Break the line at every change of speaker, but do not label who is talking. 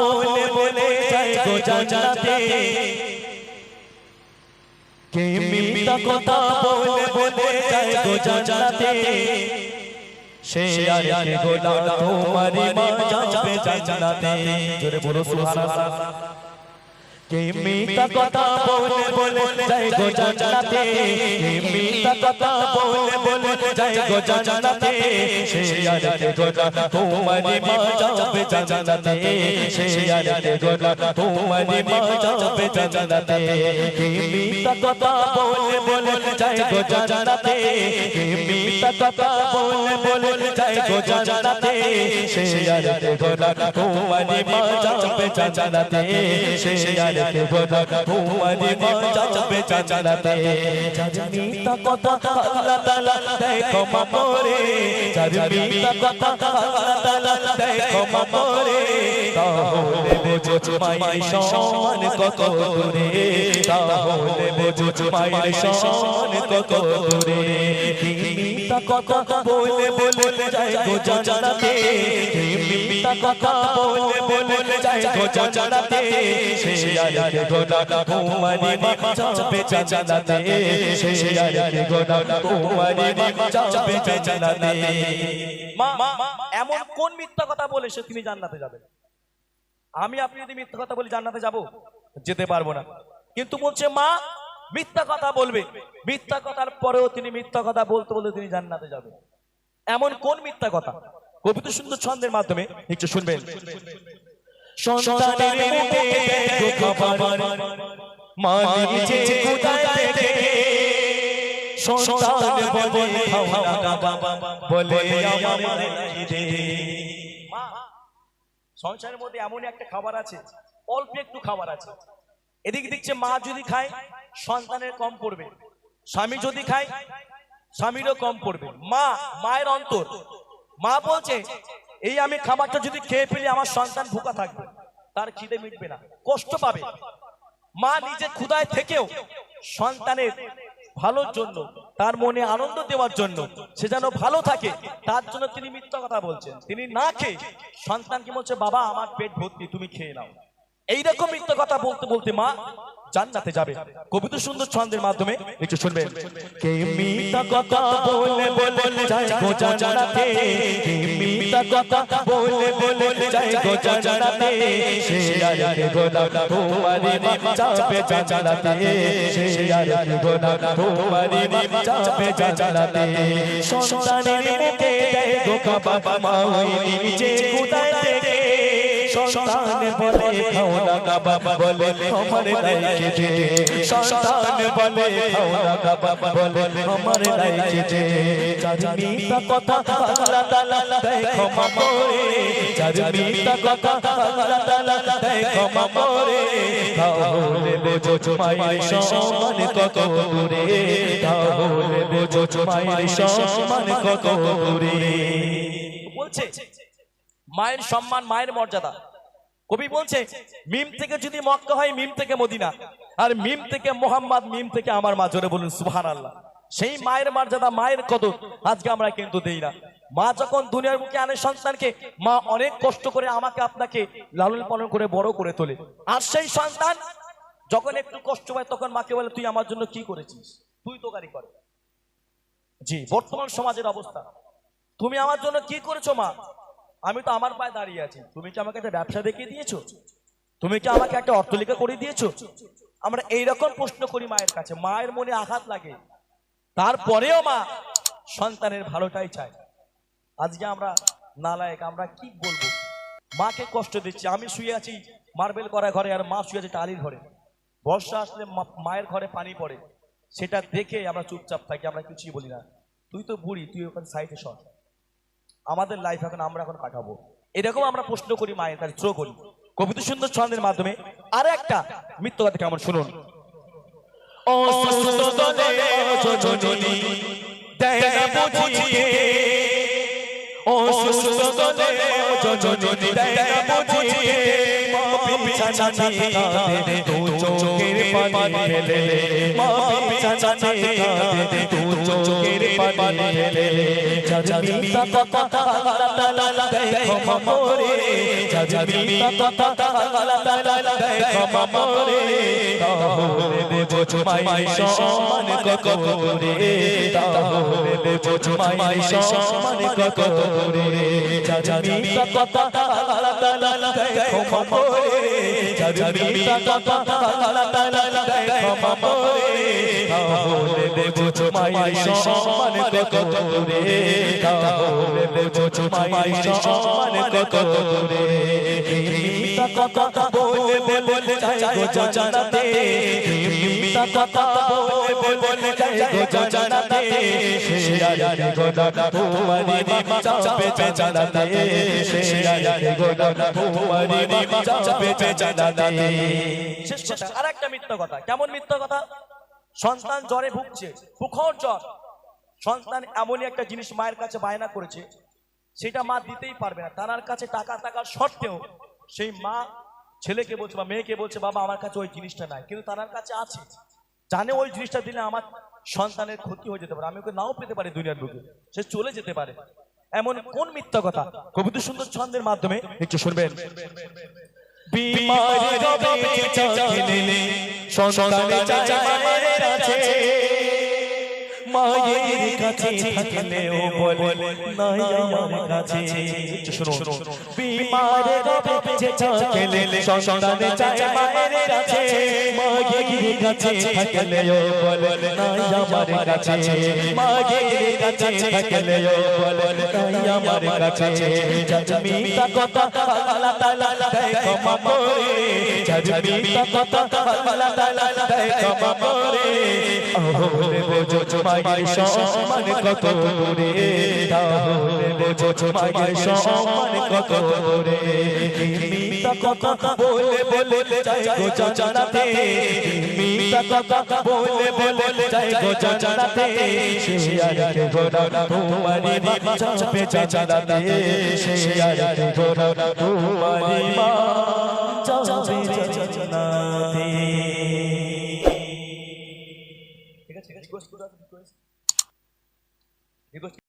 বলে বলে যাই গো জানাতে কে মিথ্যা কথা বলে বলে যাই গো জানাতে সে আর কে গোলা তোমারি মা যাবে জানাতে জোরে বলো সুবহানাল্লাহ। কে মিথ্যা কথা বলে বলে যায় গো জানাতে কে মিথ্যা কথা বলে বলে যায় গো জানাতে সে আর কে গোলা তোমারি মা যাবে জানাতে সে আর কে গোলা তোমারি মা যাবে জানাতে কে মিথ্যা কথা বলে বলে যায় গো জানাতে কে মিথ্যা কথা বলে বলে যায় গো জানাতে সে আর কে গোলা তোমারি মা যাবে জানাতে সে আর কে গোলা তোমারি মা যাবে জানাতে মিথ্যা কথা আল্লাহ তাআলা দেয় ক্ষমা করে। কথা আল্লাহ তাআলা দেয় ক্ষমা করে। তাহলে বোঝো মায়ের সমান কত দূরে। তাহলে বোঝো মায়ের সমান কত দূরে। মিথ্যা কথা বলে সে জানাতে
এমন কোন মিথ্যা কথা বলে সে তিনি জান্নাতে যাবে আমি, আপনি যদি মিথ্যা কথা বলি জান্নাতে যাব, যেতে পারব না। কিন্তু বলছে, মা মিথ্যা কথা বলবে। মিথ্যা কথার পরেও তিনি মিথ্যা কথা বলতে বলতে তিনি জান্নাতে যাবে। এমন কোন মিথ্যা কথা? কবিতা সুন্দর ছন্দের মাধ্যমে একটু শুনবেন। সংসারের মধ্যে এমনই একটা খাবার আছে, অল্প একটু খাবার আছে। এদিকে দেখছে মা যদি খায় সন্তানের কম পড়বে। স্বামী যদি খায়, স্বামীরও কম পড়বে। মা, মায়ের অন্তর। মা বলছে, এই আমি খাবারটা যদি খেয়ে ফেলি, আমার সন্তান ভুকা থাকবে। তার খিদে মিটবে না, কষ্ট পাবে। মা নিজে ক্ষুদায় থেকেও সন্তানের ভালোর জন্য, তার মনে আনন্দ দেওয়ার জন্য, সে যেন ভালো থাকে, তার জন্য তিনি মিথ্যা কথা বলছেন। তিনি না খেয়ে সন্তানকে বলছে, বাবা, আমার পেট ভর্তি, তুমি খেয়ে নাও। এইরকম মিথ্যা কথা বলতে বলতে মা জান্নাতে যাবে। কবিতা সুন্দর ছন্দের মাধ্যমে একটু শুনবেন।
কে মিথ্যা কথা বলে বলে যায় গো জানাতে কে মিথ্যা কথা বলে বলে যায় গো জানাতে সে আয়াতে গোলা তোমারি মা যাবে জানাতে সে আয়াতে গোলা তোমারি মা যাবে জানাতে সন্তানের মুখে দেয় গো বাবা মা নিজে কোথায় থেকে সন্তান বলে খাও না বাবা বলে আমার লাইকে দে সন্তান বলে খাও না বাবা বলে আমার লাইকে যার মিথ্যা কথা আল্লাহ তাআলা ক্ষমা করে যার মিথ্যা কথা আল্লাহ তাআলা ক্ষমা করে তাহলে বোঝো মায়ের সমান কত দূরে তাহলে বোঝো মায়ের সমান কত দূরে
বলছে মায়ের সম্মান মায়ের মর্যাদা কবি বলছে, মিম থেকে যদি মক্কা হয়, মিম থেকে মদিনা। আর মিম থেকে মোহাম্মদ, মিম থেকে আমার মা। জোরে বলুন সুহান আল্লাহ সেই মায়ের মর্যাদা, মায়ের কদর আজকে আমরা কিন্তু দেই না। মা যখন দুনিয়ার মুখে আনে সন্তানকে, মা অনেক কষ্ট করে আমাকে আপনাকে লালন পালন করে বড় করে তোলে। আর সেই সন্তান যখন একটু কষ্ট পায়, তখন মাকে বলে, তুই আমার জন্য কি করেছিস? তুই তো গাড়ি করে। জি, বর্তমান সমাজের অবস্থা। তুমি আমার জন্য কি করেছ মা? আমি তো আমার পায়ে দাঁড়িয়ে আছি। তুমি কি আমাকে একটা ব্যবসা দেখিয়ে দিয়েছ? তুমি কি আমাকে একটা অর্থলিকা করে দিয়েছ? আমরা এইরকম প্রশ্ন করি মায়ের কাছে। মায়ের মনে আঘাত লাগে। তারপরেও মা সন্তানের ভালোটাই চায়। আজকে আমরা নালায়ক, আমরা কি বলব? মাকে কষ্ট দিচ্ছি। আমি শুয়ে আছি মার্বেল করা ঘরে আর মা শুয়ে আছে টালির ঘরে। বর্ষা আসলে মায়ের ঘরে পানি পড়ে। সেটা দেখে আমরা চুপচাপ থাকি, আমরা কিছুই বলি না। তুই তো বুড়ি, তুই ওখানে সাইডে সর। আমাদের লাইফ এখন আমরা এখন কাটাবো। এরকম আমরা প্রশ্ন করি, মায়ের কাছে থ্রো করি। কবিতা সুন্দর ছন্দের মাধ্যমে আর একটা মৃত্যু কথা কেমন শুনুন।
দলে বিছানাতে কাঁদে তু চোখের পানি ফেলে। মা বিছানাতে কাঁদে তু চোখের পানি ফেলে। জাজমি তা তা তা লা লা লা দেখো মামরে জাজমি তা তা তা লা লা লা দেখো মামরে তাহলে সম্মান কত তাহলে দেব সম্মান কত করে জাজমি তা তা তা লা লা লা দেখো মামরে তাহলে দেব তোমায় সম্মান কত করে তাহলে দেব তোমায় সম্মান কত করে বলে বলে যাই গো জানাতে কথা।
কেমন মিথ্যা কথা? সন্তান জ্বরে ভুগছে প্রখর জ্বর। সন্তান এমনই একটা জিনিস মায়ের কাছে বায়না করেছে, সেটা মা দিতেই পারবে না। তার কাছে টাকা টাকার সত্ত্বেও সেই মা ছেলেকে বলছে বা মেয়েকে বলছে বাবা আমার কাছে ওই জিনিসটা নাই। কিন্তু তার কাছে আছে। জানে ওই জিনিসটা দিলে আমার সন্তানের ক্ষতি হয়ে যেতে পারে। আমি ওকে নাও পেতে পারি দুনিয়ার বুকে। সে চলে যেতে পারে। এমন কোন মিথ্যা কথা? কবিতা সুন্দর ছন্দের মাধ্যমে একটু শুনবেন।
মায়ের কাছে। থাকলেও বলে নাই আমার কাছে।
শুনুন।
বিমার রবে চাকলে সন্তানে চায় মায়ের কাছে মায়ের কাছে থাকলেও বলে নাই আমার কাছে মায়ের কাছে থাকলেও বলে নাই আমার কাছে। জাজমি কথা আল্লাহ তাআলা দেখো মামরে জাজমি তা কথা আল্লাহ তাআলা দেখো মামরে ওরে বোঝো মায়ের সম্মান কত করে তাহলে বোঝো মায়ের সম্মান কত করে মিতা কথা বলে বলে যাই গো জানাতে মিতা কথা বলে বলে যাই গো জানাতে সে আরে গোরা তোমারি মা চাপে জানাতে সে আরে গোরা তোমারি মা চাপে জানাতে
ঠিক আছে ঠিক আছে।